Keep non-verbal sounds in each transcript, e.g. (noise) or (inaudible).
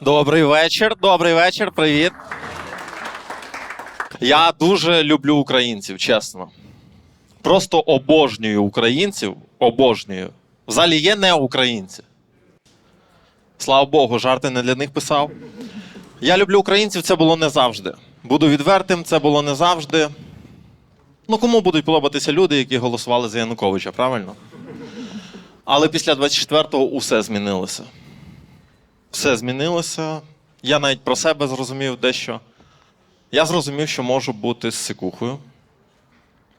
Добрий вечір, добрий вечір, привіт. Я дуже люблю українців, чесно. Просто обожнюю українців, обожнюю. В залі є не українці. Слава Богу, жарти не для них писав. Я люблю українців, це було не завжди. Буду відвертим, це було не завжди. Ну, кому будуть подобатися люди, які голосували за Януковича, правильно? Але після 24-го усе змінилося. Все змінилося. Я навіть про себе зрозумів дещо. Я зрозумів, що можу бути з сикухою.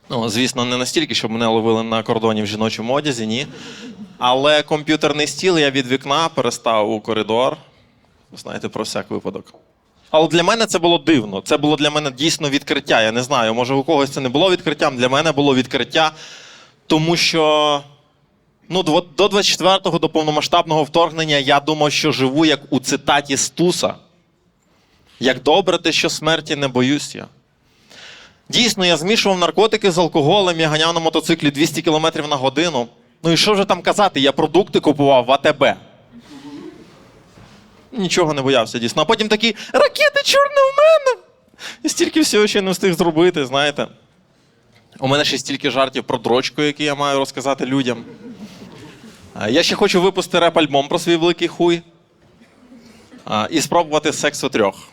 Ну, звісно, не настільки, щоб мене ловили на кордоні в жіночому одязі, ні. Але комп'ютерний стіл я від вікна перестав у коридор. Ви знаєте, про всяк випадок. Але для мене це було дивно. Це було для мене дійсно відкриття. Я не знаю, може у когось це не було відкриттям. Для мене було відкриття, тому що ну, до 24-го, до повномасштабного вторгнення, я думав, що живу як у цитаті Стуса. Як добре те, що смерті не боюсь я. Дійсно, я змішував наркотики з алкоголем, я ганяв на мотоциклі 200 км на годину. Ну і що вже там казати? Я продукти купував в АТБ. Нічого не боявся, дійсно. А потім такі ракети чорне у мене. І стільки всього ще не встиг зробити, знаєте. У мене ще стільки жартів про дрочку, які я маю розказати людям. А, Я ще хочу випустити реп-альбом про свій великий хуй. І спробувати секс у трьох.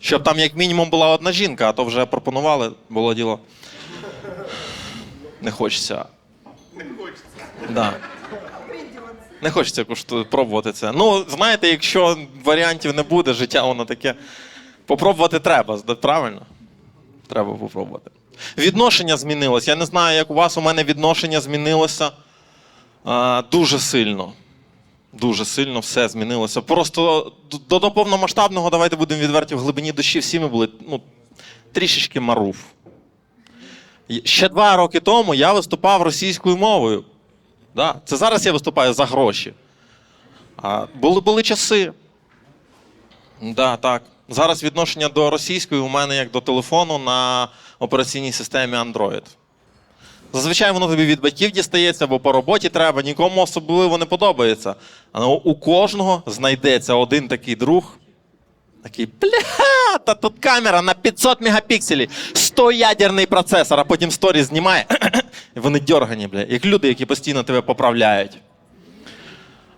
Щоб там, як мінімум, була одна жінка, а то вже пропонували, було діло. Не хочеться. Не хочеться. Да. Не хочеться пробувати це. Ну, знаєте, якщо варіантів не буде, життя воно таке. Попробувати треба, правильно? Треба попробувати. Відношення змінилось. Я не знаю, як у вас, у мене відношення змінилося дуже сильно. Дуже сильно все змінилося. Просто до, до повномасштабного, давайте будемо відверті, в глибині душі всі ми були ну, трішечки маруф. Ще два роки тому я виступав російською мовою. Да. Це зараз я виступаю за гроші. А були, були часи. Да, так. Зараз відношення до російської у мене як до телефону на операційній системі Android. Зазвичай воно тобі від батьків дістається, або по роботі треба, нікому особливо не подобається. Але у кожного знайдеться один такий друг, такий бля, та тут камера на 500 мегапікселів, 100 ядерний процесор, а потім сторі знімає. (clears throat) І вони дьоргані, бля, як люди, які постійно тебе поправляють.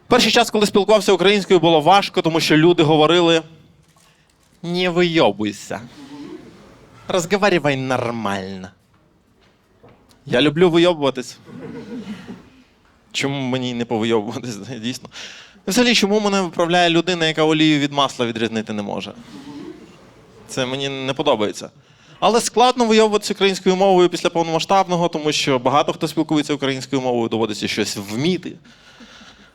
Перший час, коли спілкувався українською, було важко, тому що люди говорили: не вийобуйся. Розговаривай нормально. Я люблю вийобуватись. Чому мені не повийобуватись, (laughs) дійсно? Взагалі, чому мене виправляє людина, яка олію від масла відрізнити не може? Це мені не подобається. Але складно вийовуватися українською мовою після повномасштабного, тому що багато хто спілкується українською мовою, доводиться щось вміти.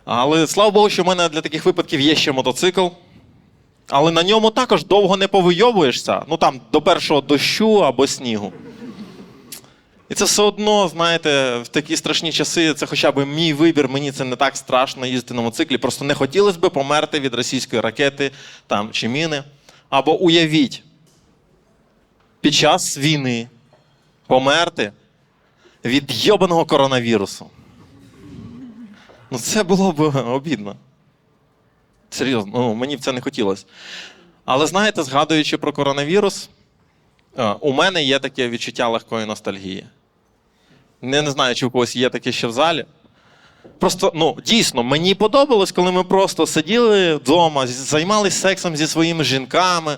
Але слава Богу, що в мене для таких випадків є ще мотоцикл. Але на ньому також довго не повийовуєшся. Ну там до першого дощу або снігу. І це все одно, знаєте, в такі страшні часи, це хоча б мій вибір, мені це не так страшно їздити на мотоциклі. Просто не хотілося б померти від російської ракети там, чи міни. Або уявіть, під час війни померти від йобаного коронавірусу. Ну, це було б обідно. Серйозно, ну, мені б це не хотілося. Але знаєте, згадуючи про коронавірус, е, у мене є таке відчуття легкої ностальгії. Не, не знаю, чи у когось є таке ще в залі. Просто, ну, дійсно, мені подобалось, коли ми просто сиділи вдома, займалися сексом зі своїми жінками,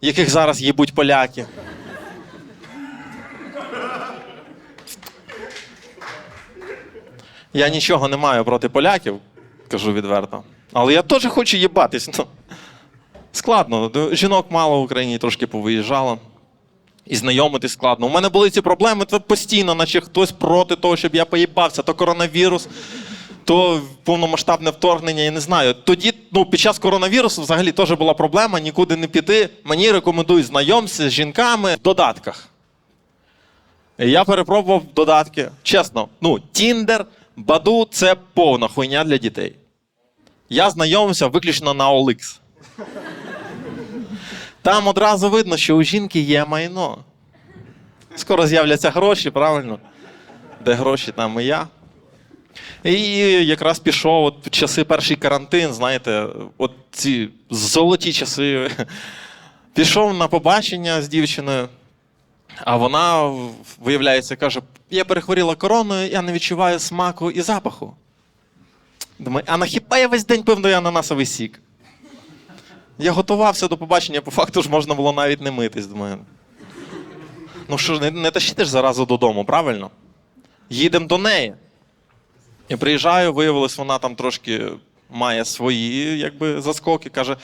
яких зараз їбуть поляки. Я нічого не маю проти поляків, кажу відверто. Але я теж хочу їбатись. Ну, складно. Жінок мало в Україні трошки повиїжджало. І знайомитись складно. У мене були ці проблеми то постійно, наче хтось проти того, щоб я поїбався, то коронавірус, то повномасштабне вторгнення, я не знаю. Тоді, ну, під час коронавірусу взагалі теж була проблема, нікуди не піти. Мені рекомендують знайомся з жінками в додатках. Я перепробував додатки. Чесно, ну, Тіндер, Баду це повна хуйня для дітей. Я знайомився виключно на OLX. Там одразу видно, що у жінки є майно. Скоро з'являться гроші, правильно? Де гроші, там і я. І якраз пішов от в часи перший карантин, знаєте, от ці золоті часи. Пішов на побачення з дівчиною, а вона, виявляється, каже: я перехворіла короною, я не відчуваю смаку і запаху. Думаю, а на хіба я весь день пив до ананасовий сік? Я готувався до побачення, по факту ж можна було навіть не митись. Думаю. Ну що ж, не, не тащити ж заразу додому, правильно? Їдемо до неї. І приїжджаю, виявилось, вона там трошки має свої якби, заскоки. Каже,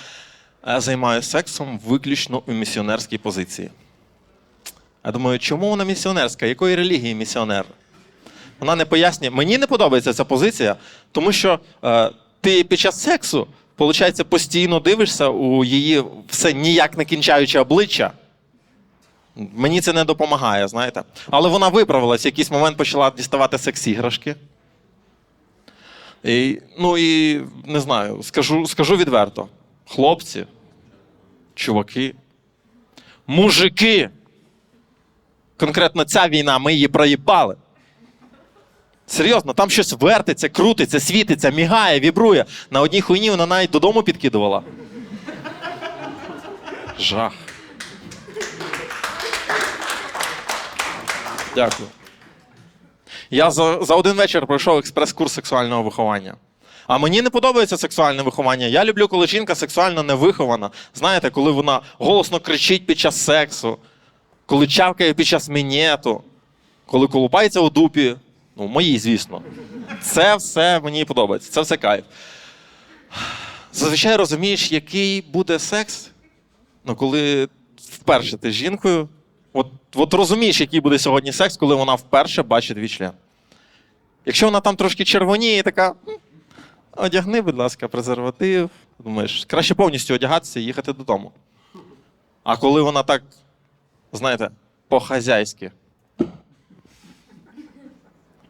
«Е, займаюся сексом виключно у місіонерській позиції. Я думаю, чому вона місіонерська? Якої релігії місіонер? Вона не пояснює. Мені не подобається ця позиція, тому що е, ти під час сексу, виходить, постійно дивишся у її все ніяк не кінчаюче обличчя. Мені це не допомагає, знаєте. Але вона виправилась, в якийсь момент почала діставати секс-іграшки. І, ну і не знаю, скажу, скажу відверто: хлопці, чуваки, мужики. Конкретно ця війна, ми її проїбали. Серйозно, там щось вертиться, крутиться, світиться, мігає, вібрує. На одній хуйні вона навіть додому підкидувала. Жах. Дякую. Я за, за один вечір пройшов експрес-курс сексуального виховання. А мені не подобається сексуальне виховання. Я люблю, коли жінка сексуально не вихована. Знаєте, коли вона голосно кричить під час сексу, коли чавкає під час мінету, коли колупається у дупі. Ну, моїй, звісно. Це все мені подобається, це все кайф. Зазвичай розумієш, який буде секс, ну, коли вперше ти з жінкою. От, от розумієш, який буде сьогодні секс, коли вона вперше бачить твій член. Якщо вона там трошки червоніє, така. Одягни, будь ласка, презерватив. Думаєш, краще повністю одягатися і їхати додому. А коли вона так, знаєте, по-хазяйськи.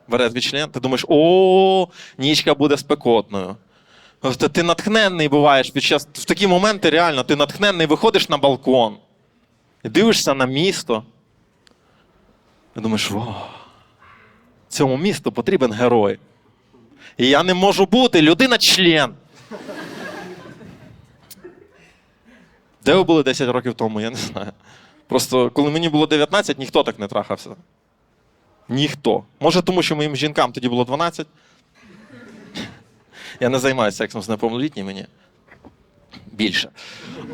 Бере член, ти думаєш, о, нічка буде спекотною. Тобто ти натхненний буваєш під час. В такі моменти реально ти натхненний, виходиш на балкон, і дивишся на місто. І думаєш, вау, цьому місту потрібен герой. І я не можу бути людина-член. Де ви були 10 років тому, я не знаю. Просто коли мені було 19, ніхто так не трахався. Ніхто. Може, тому що моїм жінкам тоді було 12. Я не займаюся сексом з неповнолітніми, ні. Більше.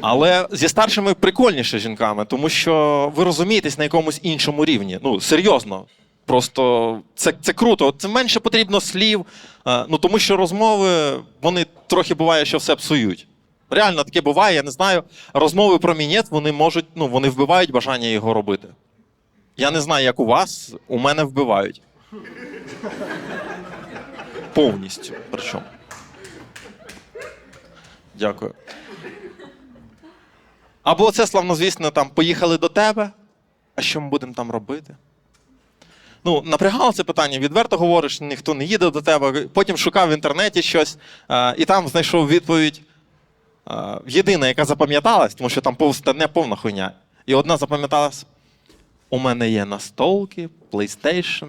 Але зі старшими прикольніше жінками, тому що ви розумієтесь на якомусь іншому рівні. Ну, серйозно. Просто це, це круто. Це менше потрібно слів. е, Ну, тому що розмови, вони трохи буває, що все псують. Реально таке буває, я не знаю. Розмови про мінет, вони можуть, ну, вони вбивають бажання його робити. Я не знаю, як у вас, у мене вбивають. Повністю. Причому. Дякую. Або це славнозвісно, там поїхали до тебе. А що ми будемо там робити? Ну, напрягало це питання, відверто говориш, ніхто не їде до тебе. Потім шукав в інтернеті щось е, і там знайшов відповідь. Е, єдина, яка запам'яталась, тому що там повста не повна хуйня. І одна запам'яталась: у мене є настолки, PlayStation,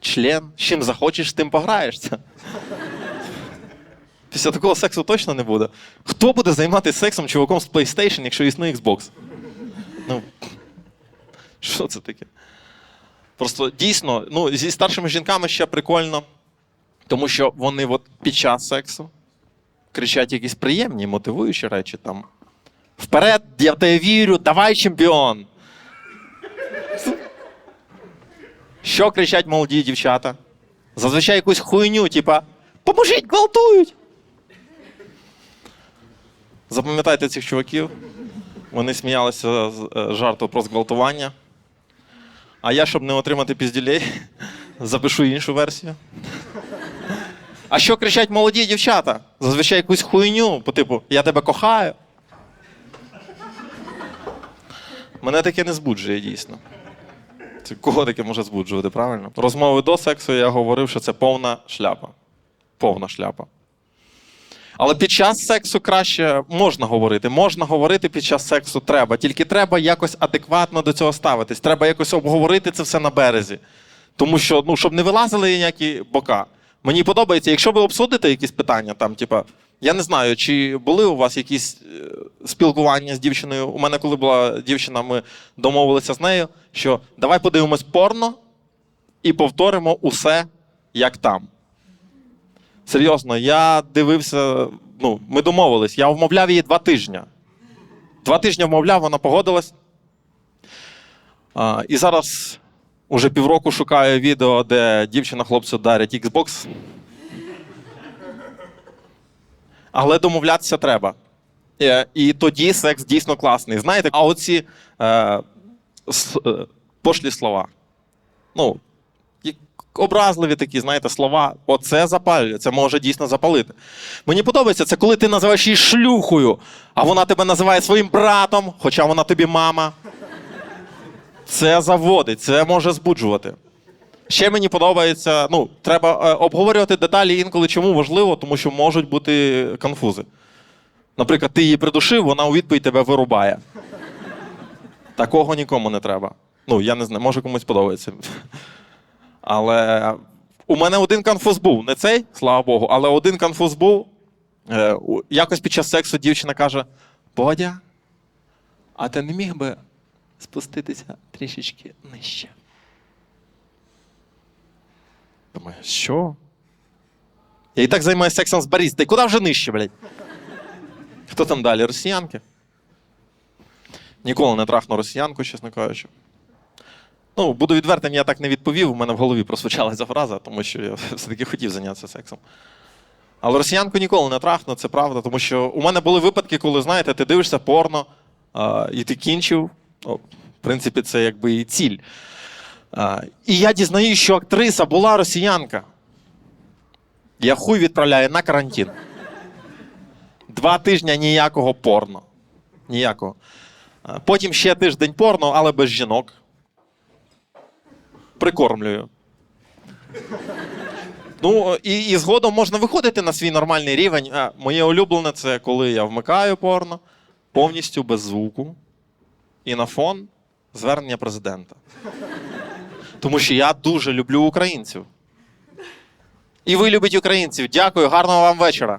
член. З чим захочеш, тим пограєшся. Після такого сексу точно не буде. Хто буде займатися сексом чуваком з PlayStation, якщо існує Xbox? Ну, що це таке? Просто дійсно, ну, зі старшими жінками ще прикольно, тому що вони от під час сексу кричать якісь приємні, мотивуючі речі там. Вперед, я тебе вірю, давай чемпіон. Що кричать молоді дівчата? Зазвичай якусь хуйню, типа поможіть, гвалтують. Запам'ятайте цих чуваків. Вони сміялися з е, жарту про зґвалтування. А я, щоб не отримати пізділей, (laughs) запишу іншу версію. А що кричать молоді дівчата? Зазвичай якусь хуйню, по типу Я тебе кохаю. Мене таке не збуджує дійсно. Це кого таке може збуджувати, правильно? Розмови до сексу я говорив, що це повна шляпа. Повна шляпа. Але під час сексу краще можна говорити. Можна говорити під час сексу треба. Тільки треба якось адекватно до цього ставитись. Треба якось обговорити це все на березі. Тому що, ну, щоб не вилазили ніякі бока. Мені подобається, якщо ви обсудите якісь питання, там, типа, я не знаю, чи були у вас якісь е, спілкування з дівчиною. У мене, коли була дівчина, ми домовилися з нею, що давай подивимось порно і повторимо усе, як там. Серйозно, я дивився, ну, ми домовились, я вмовляв її два тижні. Два тижні вмовляв, вона погодилась. А, і зараз уже півроку шукаю відео, де дівчина хлопцю дарять Xbox. Але домовлятися треба. Е, І тоді секс дійсно класний. Знаєте, а оці е, е, пошлі слова. Ну, образливі такі, знаєте, слова. Оце запалює, це може дійсно запалити. Мені подобається це, коли ти називаєш її шлюхою, а вона тебе називає своїм братом, хоча вона тобі мама. Це заводить, це може збуджувати. Ще мені подобається, ну, треба е, обговорювати деталі інколи чому важливо, тому що можуть бути конфузи. Наприклад, ти її придушив, вона у відповідь тебе вирубає. Такого нікому не треба. Ну, я не знаю, може комусь подобається. Але у мене один конфуз був. Не цей, слава Богу, але один конфуз був. Е, якось під час сексу дівчина каже: Бодя, а ти не міг би спуститися трішечки нижче? Думаю, що? Я і так займаюся сексом з барістою. Куди вже нижче, блядь? Хто там далі? Росіянки? Ніколи не трахну росіянку, чесно кажучи. Ну, буду відвертим, я так не відповів. У мене в голові просвичалася фраза, тому що я (laughs) все-таки хотів зайнятися сексом. Але росіянку ніколи не трахну, це правда, тому що у мене були випадки, коли, знаєте, ти дивишся порно, а, і ти кінчив. О, в принципі, це якби і ціль. І я дізнаюсь, що актриса була росіянка. Я хуй відправляю на карантин. Два тижні ніякого порно. Ніякого. Потім ще тиждень порно, але без жінок. Прикормлюю. Ну, і, і згодом можна виходити на свій нормальний рівень. Моє улюблене це коли я вмикаю порно повністю без звуку і на фон звернення президента. Тому що я дуже люблю українців. І ви любите українців. Дякую, гарного вам вечора.